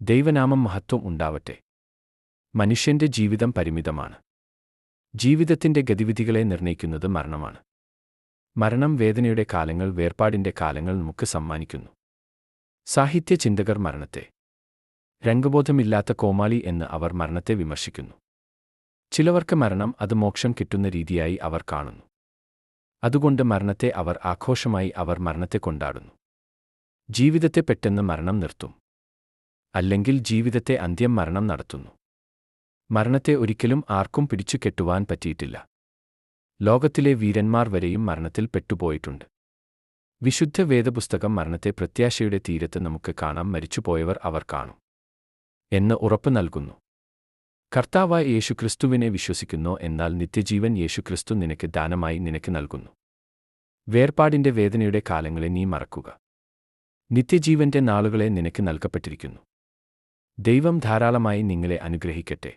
ദൈവനാമം മഹത്വം ഉണ്ടാവട്ടെ. മനുഷ്യന്റെ ജീവിതം പരിമിതമാണ്. ജീവിതത്തിന്റെ ഗതിവിധികളെ നിർണയിക്കുന്നത് മരണമാണ്. മരണം വേദനയുടെ കാലങ്ങൾ വേർപാടിന്റെ കാലങ്ങൾ നമുക്ക് സമ്മാനിക്കുന്നു. സാഹിത്യ ചിന്തകർ മരണത്തെ. രംഗബോധമില്ലാത്ത കോമാളി എന്ന് അവർ മരണത്തെ വിമർശിക്കുന്നു. ചിലവർക്ക് മരണം അത് മോക്ഷം കിട്ടുന്ന രീതിയായി അവർ കാണുന്നു. അതുകൊണ്ട് മരണത്തെ അവർ ആഘോഷമായി അവർ മരണത്തെ കൊണ്ടാടുന്നു. ജീവിതത്തെ പെട്ടെന്ന് മരണം നിർത്തും. അല്ലെങ്കിൽ ജീവിതത്തെ അന്ത്യം മരണം നടത്തുന്നു. മരണത്തെ ഒരിക്കലും ആർക്കും പിടിച്ചു കെട്ടുവാൻ പറ്റിയിട്ടില്ല. ലോകത്തിലെ വീരന്മാർ വരെയും മരണത്തിൽ പെട്ടുപോയിട്ടുണ്ട്. വിശുദ്ധ വേദപുസ്തകം മരണത്തെ പ്രത്യാശയുടെ തീരത്ത് നമുക്ക് കാണാം മരിച്ചുപോയവർ അവർ കാണും എന്ന് ഉറപ്പ് നൽകുന്നു. കർത്താവായ യേശുക്രിസ്തുവിനെ വിശ്വസിക്കുന്നു എന്നാൽ നിത്യജീവൻ യേശുക്രിസ്തു നിനക്ക് ദാനമായി നിനക്ക് നൽകുന്നു. വേർപാടിന്റെ വേദനയുടെ കാലങ്ങളെ നീ മറക്കുക. നിത്യജീവന്റെ നാളുകളെ നിനക്ക് നൽകപ്പെട്ടിരിക്കുന്നു. ദൈവം ധാരാളമായി നിങ്ങളെ അനുഗ്രഹിക്കട്ടെ.